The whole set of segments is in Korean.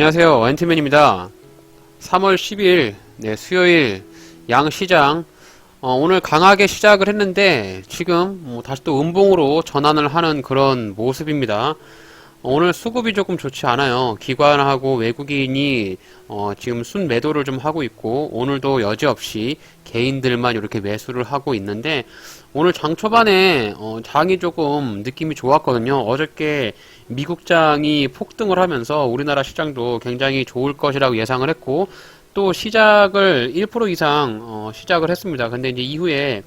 안녕하세요. 엔트맨입니다. 3월 10일, 네, 수요일, 양시장, 어, 오늘 강하게 시작을 했는데, 지금, 뭐 다시 또 음봉으로 전환을 하는 그런 모습입니다. 어, 오늘 수급이 조금 좋지 않아요. 기관하고 외국인이, 어, 지금 순 매도를 좀 하고 있고, 오늘도 여지없이 개인들만 이렇게 매수를 하고 있는데, 오늘 장 초반에, 어, 장이 조금 느낌이 좋았거든요. 어저께 미국장이 폭등을 하면서 우리나라 시장도 굉장히 좋을 것이라고 예상을 했고 또 시작을 1% 이상 어, 시작을 했습니다. 근데 이제 이후에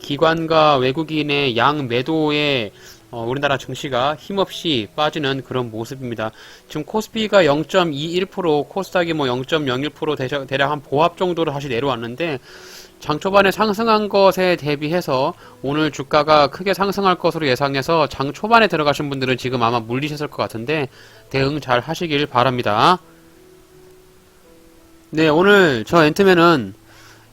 기관과 외국인의 양 매도에 어, 우리나라 증시가 힘없이 빠지는 그런 모습입니다. 지금 코스피가 0.21%, 코스닥이 뭐 0.01% 대략, 한 보합 정도로 다시 내려왔는데 장 초반에 상승한 것에 대비해서 오늘 주가가 크게 상승할 것으로 예상해서 장 초반에 들어가신 분들은 지금 아마 물리셨을 것 같은데 대응 잘 하시길 바랍니다. 네, 오늘 저 엔트맨은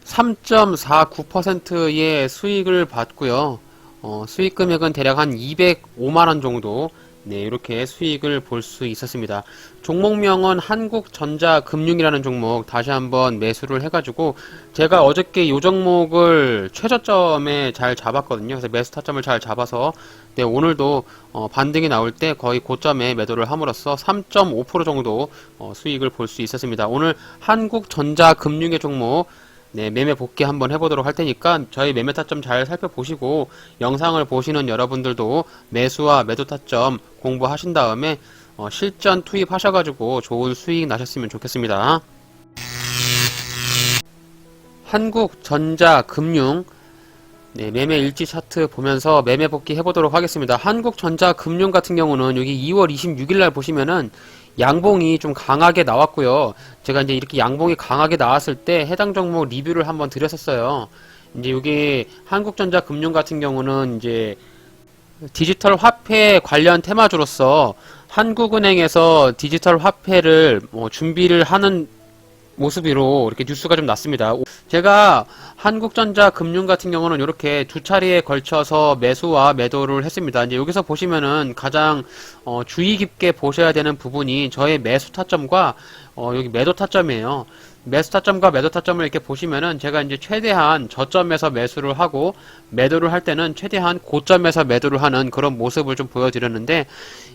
3.49%의 수익을 받고요. 어, 수익 금액은 대략 한 205만원 정도, 네, 이렇게 수익을 볼 수 있었습니다. 종목명은 한국전자금융이라는 종목 다시 한번 매수를 해가지고, 제가 어저께 요 종목을 최저점에 잘 잡았거든요. 그래서 매수 타점을 잘 잡아서, 네, 오늘도 어, 반등이 나올 때 거의 고점에 매도를 함으로써 3.5% 정도 어, 수익을 볼 수 있었습니다. 오늘 한국전자금융의 종목, 네, 매매 복귀 한번 해보도록 할 테니까 저희 매매 타점 잘 살펴보시고 영상을 보시는 여러분들도 매수와 매도 타점 공부하신 다음에 어, 실전 투입하셔가지고 좋은 수익 나셨으면 좋겠습니다. 한국전자금융 네, 매매 일지 차트 보면서 매매 복귀 해보도록 하겠습니다. 한국전자금융 같은 경우는 여기 2월 26일 날 보시면은 양봉이 좀 강하게 나왔고요. 제가 이제 이렇게 양봉이 강하게 나왔을 때 해당 종목 리뷰를 한번 드렸었어요. 이제 여기 한국전자 금융 같은 경우는 이제 디지털 화폐 관련 테마주로서 한국은행에서 디지털 화폐를 뭐 준비를 하는 모습으로 이렇게 뉴스가 좀 났습니다. 제가 한국전자 금융 같은 경우는 이렇게 두 차례에 걸쳐서 매수와 매도를 했습니다. 이제 여기서 보시면은 가장 어, 주의 깊게 보셔야 되는 부분이 저의 매수 타점과 어, 여기 매도 타점이에요. 매수 타점과 매도 타점을 이렇게 보시면은 제가 이제 최대한 저점에서 매수를 하고 매도를 할 때는 최대한 고점에서 매도를 하는 그런 모습을 좀 보여드렸는데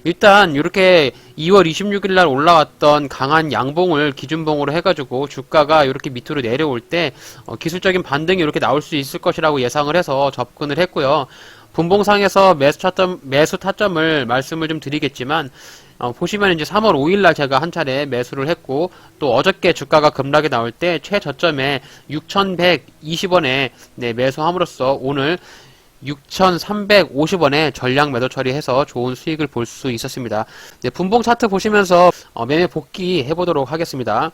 일단 이렇게 2월 26일 날 올라왔던 강한 양봉을 기준봉으로 해가지고 주가가 이렇게 밑으로 내려올 때 어, 기술적인 반등이 이렇게 나올 수 있을 것이라고 예상을 해서 접근을 했고요. 분봉상에서 매수 타점, 매수 타점을 말씀을 좀 드리겠지만 어, 보시면 이제 3월 5일 날 제가 한 차례 매수를 했고 또 어저께 주가가 급락이 나올 때 최저점에 6,120원에 네, 매수함으로써 오늘 6,350원에 전량 매도 처리해서 좋은 수익을 볼 수 있었습니다. 네, 분봉 차트 보시면서 어, 매매 복귀 해보도록 하겠습니다.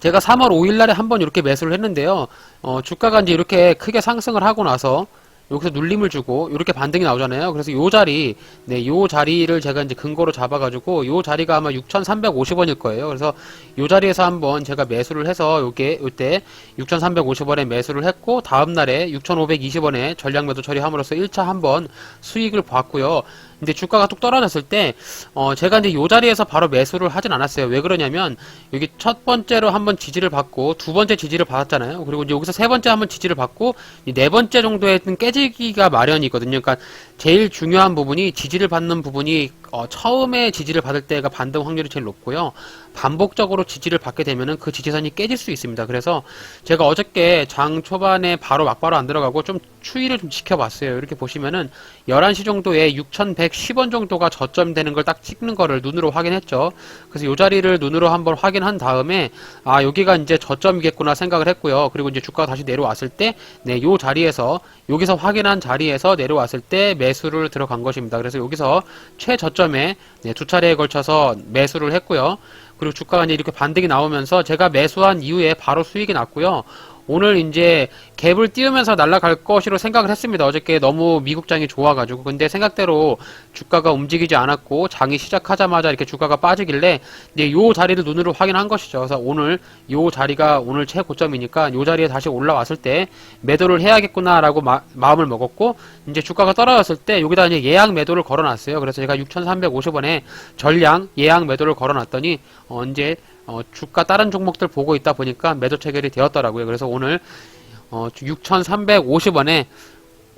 제가 3월 5일 날에 한번 이렇게 매수를 했는데요. 어, 주가가 이제 이렇게 크게 상승을 하고 나서 여기서 눌림을 주고 이렇게 반등이 나오잖아요. 그래서 요 자리, 네, 요 자리를 제가 이제 근거로 잡아가지고 요 자리가 아마 6,350원일 거예요. 그래서 요 자리에서 한번 제가 매수를 해서 요게 요때 6,350원에 매수를 했고 다음 날에 6,520원에 전량 매도 처리함으로써 1차 한번 수익을 봤고요. 근데 주가가 뚝 떨어졌을 때, 어, 제가 이제 요 자리에서 바로 매수를 하진 않았어요. 왜 그러냐면, 여기 첫 번째로 한번 지지를 받고, 두 번째 지지를 받았잖아요. 그리고 이제 여기서 세 번째 한번 지지를 받고, 네 번째 정도에는 깨 지기가 마련이거든요. 그러니까, 제일 중요한 부분이 지지를 받는 부분이 어, 처음에 지지를 받을 때가 반등 확률이 제일 높고요. 반복적으로 지지를 받게 되면은 그 지지선이 깨질 수 있습니다. 그래서 제가 어저께 장 초반에 바로 막바로 안 들어가고 좀 추이를 좀 지켜봤어요. 이렇게 보시면은 11시 정도에 6,110원 정도가 저점 되는 걸 딱 찍는 거를 눈으로 확인했죠. 그래서 이 자리를 눈으로 한번 확인한 다음에 아, 여기가 이제 저점이겠구나 생각을 했고요. 그리고 이제 주가가 다시 내려왔을 때 네, 요 자리에서 여기서 확인한 자리에서 내려왔을 때 매 수를 들어간 것입니다. 그래서 여기서 최저점에 네, 두 차례에 걸쳐서 매수를 했고요. 그리고 주가가 이렇게 반등이 나오면서 제가 매수한 이후에 바로 수익이 났고요. 오늘 이제 갭을 띄우면서 날아갈 것으로 생각을 했습니다. 어저께 너무 미국장이 좋아가지고. 근데 생각대로 주가가 움직이지 않았고, 장이 시작하자마자 이렇게 주가가 빠지길래, 이제 요 자리를 눈으로 확인한 것이죠. 그래서 오늘 요 자리가 오늘 최고점이니까 요 자리에 다시 올라왔을 때 매도를 해야겠구나라고 마, 음을 먹었고, 이제 주가가 떨어졌을 때 여기다 이제 예약 매도를 걸어놨어요. 그래서 제가 6,350원에 전량 예약 매도를 걸어놨더니, 어, 이제 어, 주가 다른 종목들 보고 있다 보니까 매도 체결이 되었더라고요. 그래서 오늘 어, 6,350원에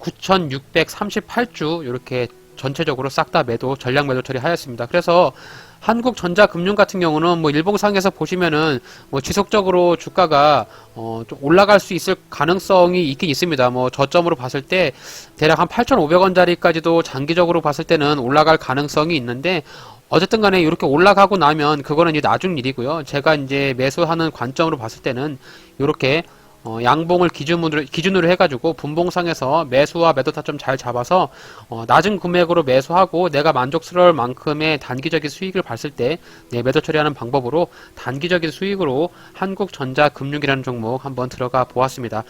9,638주 이렇게 전체적으로 싹 다 매도 전량 매도 처리하였습니다. 그래서 한국전자금융 같은 경우는 뭐 일봉상에서 보시면은 뭐 지속적으로 주가가 어 좀 올라갈 수 있을 가능성이 있긴 있습니다. 뭐 저점으로 봤을 때 대략 한 8,500원짜리까지도 장기적으로 봤을 때는 올라갈 가능성이 있는데 어쨌든 간에 이렇게 올라가고 나면 그거는 이제 나중 일이고요. 제가 이제 매수하는 관점으로 봤을 때는 이렇게 어, 양봉을 기준으로, 기준으로 해가지고 분봉상에서 매수와 매도 타점 잘 잡아서 어, 낮은 금액으로 매수하고 내가 만족스러울 만큼의 단기적인 수익을 봤을 때 네, 매도 처리하는 방법으로 단기적인 수익으로 한국전자금융이라는 종목 한번 들어가 보았습니다.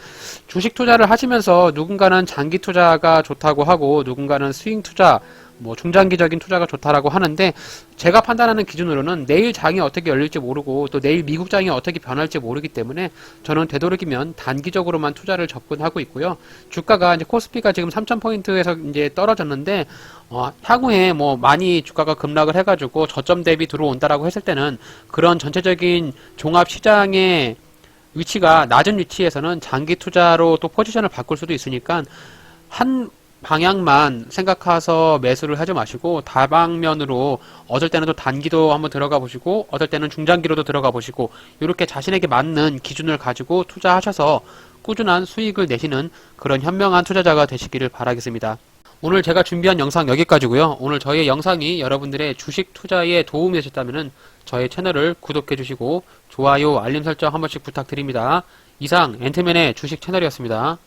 주식 투자를 하시면서 누군가는 장기 투자가 좋다고 하고 누군가는 스윙 투자 뭐 중장기적인 투자가 좋다라고 하는데 제가 판단하는 기준으로는 내일 장이 어떻게 열릴지 모르고 또 내일 미국 장이 어떻게 변할지 모르기 때문에 저는 되도록이면 단기적으로만 투자를 접근하고 있고요. 주가가 이제 코스피가 지금 3,000포인트에서 이제 떨어졌는데 어, 향후에 뭐 많이 주가가 급락을 해가지고 저점 대비 들어온다라고 했을 때는 그런 전체적인 종합 시장의 위치가 낮은 위치에서는 장기 투자로 또 포지션을 바꿀 수도 있으니까 한 방향만 생각해서 매수를 하지 마시고 다방면으로 어떨 때는 또 단기도 한번 들어가 보시고 어떨 때는 중장기로도 들어가 보시고 이렇게 자신에게 맞는 기준을 가지고 투자하셔서 꾸준한 수익을 내시는 그런 현명한 투자자가 되시기를 바라겠습니다. 오늘 제가 준비한 영상 여기까지고요. 오늘 저희 영상이 여러분들의 주식 투자에 도움이 되셨다면 저희 채널을 구독해 주시고 좋아요, 알림 설정 한 번씩 부탁드립니다. 이상 엔트맨의 주식 채널이었습니다.